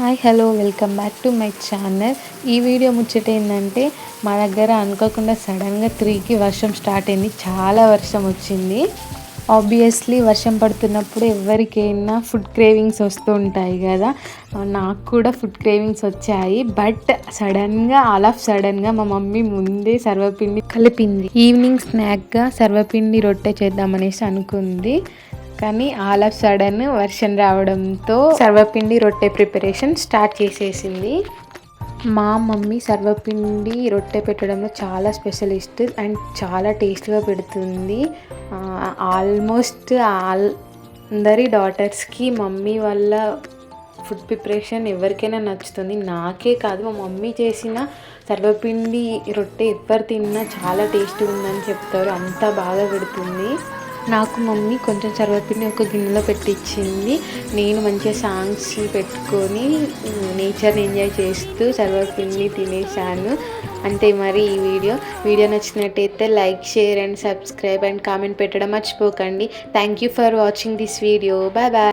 Hi hello welcome back to my channel. ఈ video ముచ్చట ఏంటంటే మా దగ్గర అనుకోకుండా సడన్గా త్రీకి వర్షం స్టార్ట్ అయింది. చాలా వర్షం వచ్చింది. ఆబ్వియస్లీ వర్షం పడుతున్నప్పుడు ఎవరికైనా ఫుడ్ క్రేవింగ్స్ వస్తూ ఉంటాయి కదా. నాకు కూడా ఫుడ్ క్రేవింగ్స్ వచ్చాయి. బట్ సడన్గా ఆల్ ఆఫ్ సడన్గా మా మమ్మీ ముందే సర్వపిండి కలిపింది. ఈవినింగ్ స్నాక్గా సర్వపిండి రొట్టె చేద్దామనేసి అనుకుంది. కానీ ఆల్ ఆఫ్ సడన్ వర్షం రావడంతో సర్వపిండి రొట్టె ప్రిపరేషన్ స్టార్ట్ చేసేసింది. మా మమ్మీ సర్వపిండి రొట్టె పెట్టడంలో చాలా స్పెషలిస్ట్ అండ్ చాలా టేస్ట్గా పెడుతుంది. ఆల్మోస్ట్ ఆల్ అందరి డాటర్స్కి మమ్మీ వల్ల ఫుడ్ ప్రిపరేషన్ ఎవరికైనా నచ్చుతుంది. నాకే కాదు మా మమ్మీ చేసిన సర్వపిండి రొట్టె ఎవరు తిన్నా చాలా టేస్ట్ ఉందని చెప్తారు. అంత బాగా పెడుతుంది. నాకు మమ్మీ కొంచెం సర్వపిండి ఒక గిన్నెలో పెట్టించింది నేను మంచిగా సాంగ్స్ పెట్టుకొని నేచర్ని ఎంజాయ్ చేస్తూ సర్వపిండి తినేసాను అంతే మరి ఈ వీడియో. వీడియో నచ్చినట్టయితే like share and subscribe and comment పెట్టడం మర్చిపోకండి. Thank you for watching this video. Bye bye.